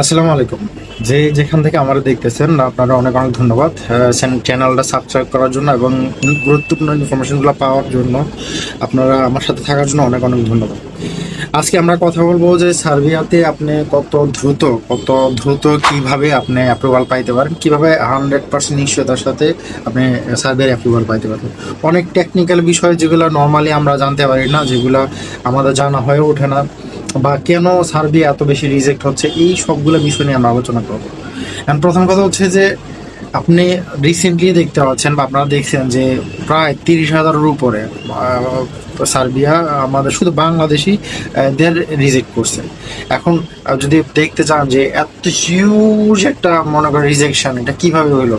আসসালামু আলাইকুম। যে যেখান থেকে আমরা দেখতেছেন, আপনারা অনেক অনেক ধন্যবাদ। চ্যানেলটা সাবস্ক্রাইব করার জন্য এবং গুরুত্বপূর্ণ ইনফরমেশনগুলো পাওয়ার জন্য আপনারা আমার সাথে থাকার জন্য অনেক অনেক ধন্যবাদ। আজকে আমরা কথা বলব যে সার্বিয়াতে আপনি কত দ্রুত কত দ্রুত কীভাবে আপনি অ্যাপ্রুভাল পাইতে পারেন, কীভাবে হান্ড্রেড পার্সেন্ট নিশ্চয়তার সাথে আপনি সার্বিয়ার অ্যাপ্রুভাল পাইতে পারেন অনেক টেকনিক্যাল বিষয় যেগুলো নর্মালি আমরা জানতে পারি না, যেগুলো আমাদের জানা হয়ে ওঠে না। বা কেন সার্বিয়া এত বেশি রিজেক্ট হচ্ছে, এই সবগুলো বিষয় নিয়ে আমরা আলোচনা করব। অ্যান্ড প্রথম কথা হচ্ছে যে, আপনি রিসেন্টলি দেখতে পাচ্ছেন বা আপনারা দেখছেন যে প্রায় তিরিশ হাজারের উপরে সার্বিয়া, আমাদের শুধু বাংলাদেশি দের রিজেক্ট করছে। এখন যদি দেখতে চান যে এত হিউজ একটা, মনে করেন রিজেকশন এটা কীভাবে হলো?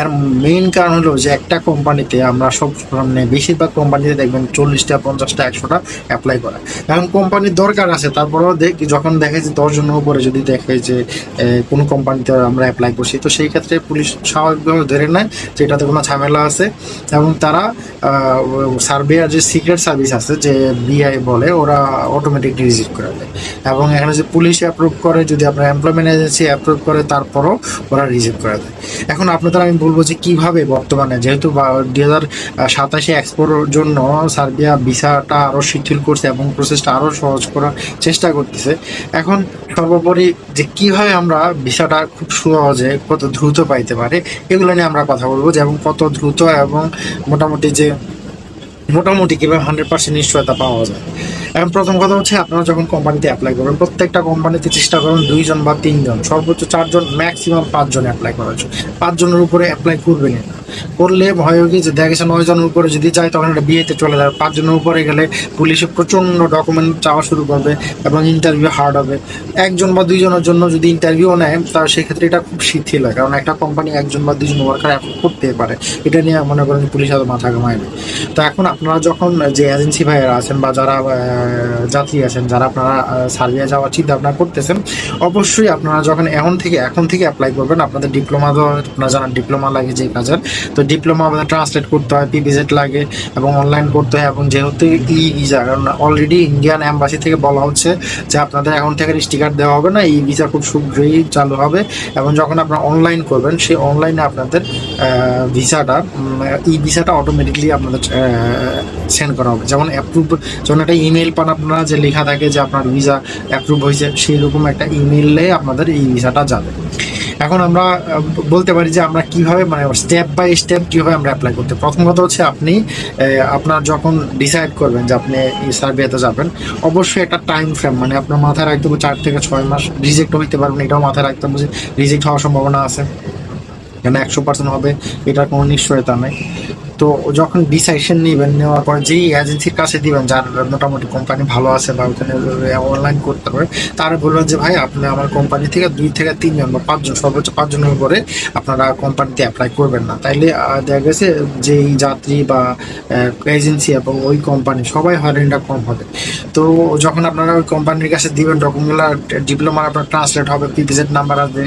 এর মেইন কারণ হলো যে একটা কোম্পানিতে আমরা সব মানে বেশিরভাগ কোম্পানিতে দেখবেন চল্লিশটা, পঞ্চাশটা, একশোটা অ্যাপ্লাই করা। এখন কোম্পানির দরকার আছে, তারপরেও দেখ, যখন দেখে যে দশজনের উপরে যদি দেখে যে কোনো কোম্পানিতে আমরা অ্যাপ্লাই করছি, তো সেই ক্ষেত্রে পুলিশ স্বাভাবিকভাবে ধরে নেয় যে এটাতে কোনো ঝামেলা আছে। এবং তারা সার্ভেয়ার যে সিক্রেট সার্ভিস আছে যে বিআই বলে, ওরা অটোমেটিকলি রিজিট করে দেয়। এবং এখানে যে পুলিশ অ্যাপ্রুভ করে, যদি আপনার এমপ্লয়মেন্ট এজেন্সি অ্যাপ্রুভ করে, তারপরও ওরা রিসিভ করে দেয়। এখন আপনাদের আমি বলব যে কীভাবে বর্তমানে, যেহেতু দুই হাজার সাতাশে এক্সপোর জন্য সার্বিয়া ভিসাটা আরও শিথিল করছে এবং প্রসেসটা আরও সহজ করার চেষ্টা করতেছে। এখন সর্বোপরি যে কীভাবে আমরা ভিসাটা খুব সহজে কত দ্রুত পাইতে পারে, এগুলো নিয়ে আমরা কথা বলব যে এবং কত দ্রুত এবং মোটামুটি যে মোটামুটি কীভাবে হান্ড্রেড পার্সেন্ট নিশ্চয়তা পাওয়া যায়। এখন প্রথম কথা হচ্ছে আপনারা যখন কোম্পানিতে অ্যাপ্লাই করবেন, প্রত্যেকটা কোম্পানিতে চেষ্টা করুন দুইজন বা তিনজন, সর্বোচ্চ চারজন ম্যাক্সিমাম পাঁচজন অ্যাপ্লাই করার জন্য। পাঁচজনের উপরে অ্যাপ্লাই করবেন না। করলে ভয় কি যে দেখা গেছে নয় জনের উপরে যদি যায় তখন একটা বিয়েতে চলে যাবে পাঁচজনের উপরে গেলে পুলিশে প্রচণ্ড ডকুমেন্ট চাওয়া শুরু করবে এবং ইন্টারভিউ হার্ড হবে। একজন বা দুইজনের জন্য যদি ইন্টারভিউ নেয় তার সেক্ষেত্রে এটা খুব শিথিল হয়। কারণ একটা কোম্পানি একজন বা দুজন ওয়ার্কার অ্যাপ্লাই করতে পারে। এটা নিয়ে মনে করেন পুলিশ হয়তো মাথা ঘামায় না তো এখন আপনারা যখন যে এজেন্সি ভাইয়েরা আছেন বা যারা যাত্রী আছেন যারা আপনারা আহ, সার্বিয়া যাওয়ার চিন্তা ভাবনা করতেছেন অবশ্যই আপনারা যখন এখন থেকে এখন থেকে অ্যাপ্লাই করবেন আপনাদের ডিপ্লোমা তো আপনারা জানেন ডিপ্লোমা লাগে যে কাজের। তো ডিপ্লোমা আমাদের ট্রান্সলেট করতে হয় পিভিজেট লাগে এবং অনলাইন করতে হয় এবং যেহেতু ই ভিসা কারণ অলরেডি ইন্ডিয়ান অ্যাম্বাসি থেকে বলা হচ্ছে যে আপনাদের এখন থেকে স্টিকার দেওয়া হবে না ই ভিসা খুব শীঘ্রই চালু হবে এবং যখন আপনারা অনলাইন করবেন, সেই অনলাইনে আপনাদের ভিসাটা ই ভিসাটা অটোমেটিকলি আপনাদের সেন্ড করা হবে। যেমন অ্যাপ্রুভ যখন একটা ইমেল পান আপনারা যে লেখা থাকে যে আপনার ভিসা অ্যাপ্রুভ হয়েছে সেই রকম একটা ইমেলে আপনাদের এই ভিসাটা যাবে। এখন আমরা বলতে পারি যে আমরা কীভাবে মানে স্টেপ বাই স্টেপ কীভাবে আমরা অ্যাপ্লাই করতে প্রথম কথা হচ্ছে আপনি আপনার যখন ডিসাইড করবেন যে আপনি সার্ভেতে যাবেন, অবশ্যই একটা টাইম ফ্রেম মানে আপনার মাথায় রাখতে হবে চার থেকে ছয় মাস রিজেক্ট হইতে পারবেন, এটাও মাথায় রাখতে হবে যে রিজেক্ট হওয়ার সম্ভাবনা আছে। কেন একশো পার্সেন্ট হবে, এটার কোনো নিশ্চয়তা নেই। তো যখন ডিসিশন নেবেন, নেওয়ার পর যেই এজেন্সির কাছে দিবেন, যার মোটামুটি কোম্পানি ভালো আছে বা ওখানে অনলাইন করতে পারে তারা বলবেন যে, ভাই, আপনি আমার কোম্পানি থেকে দুই থেকে তিনজন বা পাঁচজন, সর্বোচ্চ পাঁচজনের উপরে আপনারা কোম্পানিতে অ্যাপ্লাই করবেন না। তাইলে দেখা গেছে যেই যাত্রী বা এজেন্সি এবং ওই কোম্পানি সবাই হয়রানিটা কম হবে। তো যখন আপনারা ওই কোম্পানির কাছে দিবেন ডকুমেন্টগুলো ডিপ্লোমা আপনার ট্রান্সলেট হবে পিপিজেড নাম্বার আসবে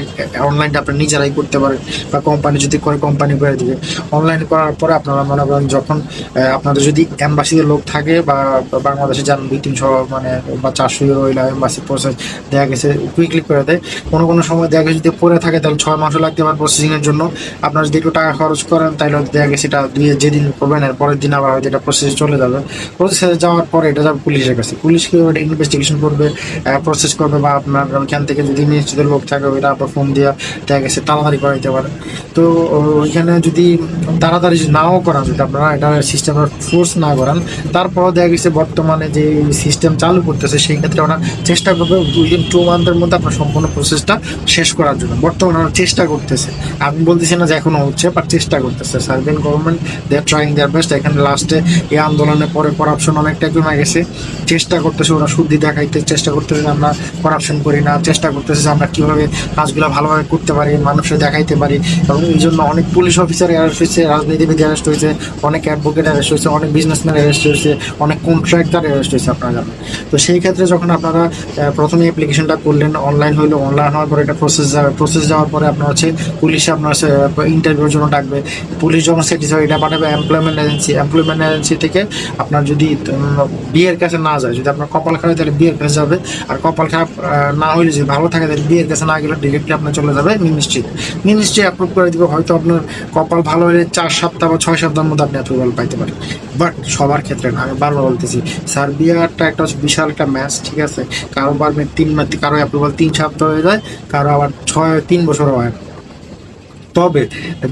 অনলাইনটা আপনি নিজেরাই করতে পারেন বা কোম্পানি যদি করে কোম্পানি করে দিবে। অনলাইন করার পরে আপনারা মনে করেন যখন আপনাদের যদি এম্বাসিতে লোক থাকে বা বাংলাদেশে যান, দুই, তিনশো মানে বা চারশো ইউরো এম্বাসি প্রসেস দেখা গেছে কুইকলি করে দেয়। কোনো কোনো সময় দেখা গেছে যদি পরে থাকে, তাহলে ছয় মাসও লাগতে পারে প্রসেসিংয়ের জন্য। আপনারা যদি একটু টাকা খরচ করেন, তাহলে দেখা গেছে এটা দুই, যেদিন করবেন, এর পরের দিন আবার হয়তো এটা প্রসেসে চলে যাবে। প্রসেসে যাওয়ার পরে এটা যাবে পুলিশের কাছে। পুলিশ কি ওটা ইনভেস্টিগেশন করবে প্রসেস করবে বা আপনার ওইখান থেকে যদি নিশ্চিত লোক থাকে, ওইটা আপনার ফোন দিয়ে দেখা গেছে, তাড়াতাড়ি করাইতে পারে। তো ওইখানে যদি তাড়াতাড়ি নাও করান যদি আপনারা এটা সিস্টেমের ফোর্স না করান, তারপরও দেখা গেছে বর্তমানে যে সিস্টেম চালু করতেছে, সেই ক্ষেত্রে ওরা চেষ্টা করবে উইদিন টু মান্থের মধ্যে আপনার সম্পূর্ণ প্রসেসটা শেষ করার জন্য। বর্তমানে ওরা চেষ্টা করতেছে। আমি বলতেছি না যে এখনও হচ্ছে বাট চেষ্টা করতেছে। সার্ভেন government they are trying their best এখানে লাস্টে এই আন্দোলনের পরে করাপশন অনেকটা কমে গেছে। চেষ্টা করতেছে ওরা শুদ্ধি দেখাইতে, চেষ্টা করতেছে যে আমরা করাপশন করি না। চেষ্টা করতেছে যে আমরা কীভাবে কাজগুলো ভালোভাবে করতে পারি মানুষের দেখাইতে পারি। এবং এই জন্য অনেক পুলিশ অফিসার অ্যারেস্ট হয়েছে রাজনীতিবিদ অ্যারেস্ট হয়েছে। হয়েছে, অনেক অ্যাডভোকেট অ্যারেস্ট হয়েছে, অনেক বিজনেসম্যান অ্যারেস্ট হয়েছে, অনেক কন্ট্রাক্টর অ্যারেস্ট হয়েছে আপনারা জানেন তো সেই ক্ষেত্রে যখন আপনারা প্রথমে অ্যাপ্লিকেশনটা করলেন অনলাইন হইল অনলাইন হওয়ার পরে এটা প্রসেস প্রসেস যাওয়ার পরে আপনার হচ্ছে পুলিশে আপনার ইন্টারভিউর জন্য ডাকবে। পুলিশ যখন স্যাটিসফাই এটা পাঠাবে এমপ্লয়মেন্ট এজেন্সি এমপ্লয়মেন্ট এজেন্সি থেকে আপনার যদি বিয়ের কাছে না যায়, যদি আপনার কপাল খারাপ তাহলে বিয়ের কাছে যাবে। আর কপাল খারাপ না হলে যদি ভালো থাকে, তাহলে বিয়ের কাছে না গেলে ডিরেক্টলি আপনার চলে যাবে মিনিস্ট্রি মিনিস্ট্রি অ্যাপ্রুভ করে দিবে। হয়তো আপনার কপাল ভালো হলে চার সপ্তাহ বা ছয় সপ্তাহের মধ্যে আপনি অ্যাপ্রুভাল পাইতে পারেন। বাট সবার ক্ষেত্রে না, আমি বারবার বলতেছি, সার্বিয়াটা একটা বিশাল একটা ম্যাচ ঠিক আছে? কারও পারবে তিন মাস কারও অ্যাপ্রুভাল তিন সপ্তাহ হয়ে যায়, কারও আবার ছয়, তিন বছর হয়। তবে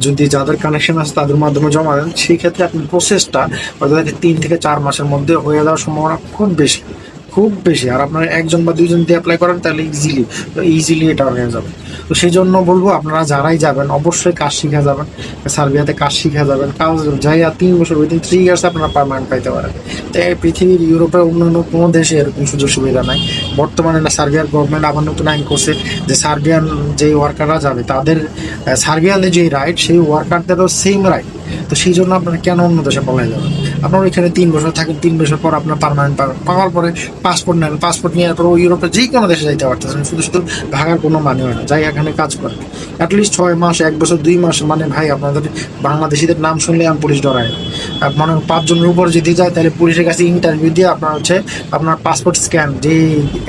যদি যাদের কানেকশন আছে, তাদের মাধ্যমে জমা দেন সেই ক্ষেত্রে আপনি প্রসেসটা তাদেরকে তিন থেকে চার মাসের মধ্যে হয়ে যাওয়ার সম্ভাবনা খুব বেশি। খুব বেশি। আর আপনারা একজন বা দুইজন দিয়ে অ্যাপ্লাই করেন, তাহলে ইজিলি ইজিলি এটা হয়ে যাবে তো সেই জন্য বলব, আপনারা যারাই যাবেন, অবশ্যই কাজ শিখা যাবেন। সার্বিয়াতে কাজ শিখা যাবেন। কাজ যাই আর তিন বছর উইদিন থ্রি ইয়ার্স আপনারা পারমানেন্ট পাইতে পারেন। তো এই পৃথিবীর ইউরোপের অন্যান্য কোনো দেশে এরকম সুযোগ সুবিধা নাই। বর্তমানে না, সার্বিয়ার গভর্নমেন্ট আবার নতুন আইন করছে যে সার্বিয়ান যে ওয়ার্কাররা যাবে, তাদের সার্বিয়ানের যে রাইট সেই ওয়ার্কারদেরও সেম রাইট তো সেই জন্য আপনারা কেন অন্য দেশে পলাই যাবেন? আপনার ওইখানে তিন বছর থাকেন, তিন বছর পর আপনার পারমানেন্ট পাবেন। পাওয়ার পরে পাসপোর্ট নেন পাসপোর্ট নেওয়ার পর ইউরোপে যে কোনো দেশে যাইতে পারতেছেন, শুধু শুধু ভাগার কোনো মানে হয় না, যাই এখানে কাজ করেন। অ্যাটলিস্ট ছয় মাস, এক বছর, দুই মাস মানে ভাই আপনাদের বাংলাদেশিদের নাম শুনলে আমি পুলিশ ডরায় মনে পাঁচজনের উপর যদি যায়, তাহলে পুলিশের কাছে ইন্টারভিউ দিয়ে আপনার হচ্ছে আপনার পাসপোর্ট স্ক্যান যে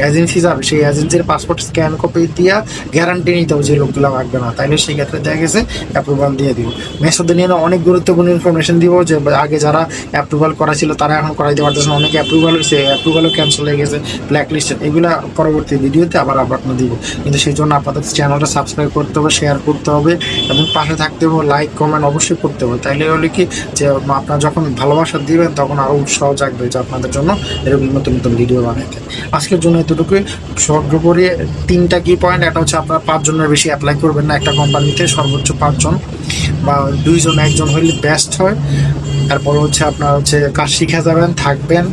এজেন্সি যাবে, সেই এজেন্সির পাসপোর্ট স্ক্যান কপি দিয়ে গ্যারান্টি নিতে হবে যে লোকগুলো লাগবে না। তাইলে সেই ক্ষেত্রে দেখা গেছে অ্যাপ্রুভাল দিয়ে দিব। মেসোদিনিয়া অনেক গুরুত্বপূর্ণ ইনফরমেশন দিব যে, আগে যারা অ্যাপ্রুভাল করা ছিল, তারা এখন করাইতে পারতেছে না। অনেকে অ্যাপ্রুভাল হয়েছে অ্যাপ্রুভালও ক্যান্সেল হয়ে গেছে ব্ল্যাক লিস্টেড এগুলো পরবর্তী ভিডিওতে আবার আপনার দিব। কিন্তু সেই জন্য আপনাদের চ্যানেলটা সাবস্ক্রাইব করতে হবে শেয়ার করতে হবে এবং পাশে থাকতে হবে লাইক কমেন্ট অবশ্যই করতে হবে। তাইলে হলে কি যে, আপনার যখন ভালোবাসা দিবেন, তখন আরও উৎসাহ জাগবে যে আপনাদের জন্য এরকম নতুন নতুন ভিডিও বানাইতে। আজকের জন্য এতটুকুই। সর্বোপরি তিনটা কি পয়েন্ট একটা হচ্ছে আপনারা পাঁচজনের বেশি অ্যাপ্লাই করবেন না। একটা কোম্পানিতে সর্বোচ্চ পাঁচজন বা দুইজন, একজন হইলে বেস্ট হয়। তারপর হচ্ছে আপনার হচ্ছে কাজ শিখে যাবেন থাকবেন।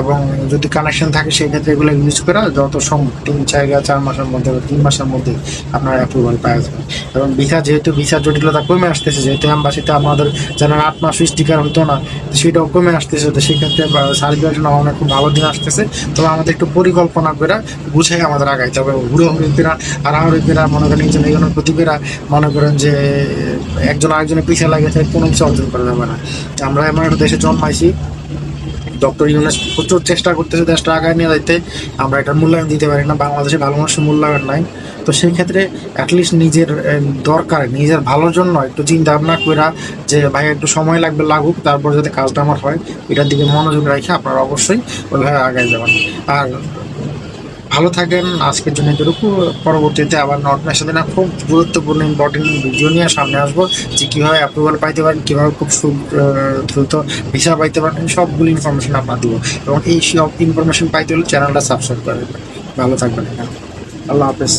এবং যদি কানেকশন থাকে সেই ক্ষেত্রে এগুলো ইউজ করা যত সম্ভব। তিন, চার চার মাসের মধ্যে তিন মাসের মধ্যে আপনার অ্যাপ্রুভাল পাওয়া যাবে। এবং ভিসা যেহেতু ভিসা জটিলতা কমে আসতেছে, যেহেতু অ্যাম্বাসিতে আমাদের যেন আট মাস স্টিকার হতো না সেটাও কমে আসতেছে। তো সেক্ষেত্রে সার্ভিসের জন্য অনেক খুব ভালো দিন আসতেছে। তবে আমাদের একটু পরিকল্পনা করে বুঝে আমাদের আগাইতে হবে। হুড়ো হুড়িপিরা আর আহরিপিরা মনে করেন একজন এগোনোর প্রতিপিরা মনে করেন যে একজন আরেকজনের পিছিয়ে লাগে কোনো কিছু অর্জন করা যাবে না। আমরা এমন একটা দেশে জন্মাইছি ডক্টর ইউনাস প্রচুর চেষ্টা করতেছে দেশটা আগায় নিয়ে যাইতে। আমরা এটার মূল্যায়ন দিতে পারি না, বাংলাদেশে ভালো মানুষের মূল্যায়ন নাই। তো সেই ক্ষেত্রে অ্যাটলিস্ট নিজের দরকার, নিজের ভালোর জন্য একটু চিন্তা ভাবনা করে যে, ভাই, একটু সময় লাগবে, লাগুক, তারপর যাতে কাজটা আমার হয়, এটার দিকে মনোযোগ রাখে আপনারা অবশ্যই ওইভাবে আগায় যাবেন। আর ভালো থাকেন। আজকের জন্য এতটুকু পরবর্তীতে আবার নর্থ সাথে না। খুব গুরুত্বপূর্ণ ইম্পর্টেন্ট ভিডিও নিয়ে সামনে আসব। যে কীভাবে অ্যাপ্রুভাল পাইতে পারেন, কীভাবে খুব দ্রুত ভিসা পাইতে পারেন সবগুলো ইনফরমেশন আপনার দেবো। এবং এই সব ইনফরমেশন পাইতে হলে চ্যানেলটা সাবস্ক্রাইব করে দেবেন। ভালো থাকবেন আল্লাহ হাফেজ।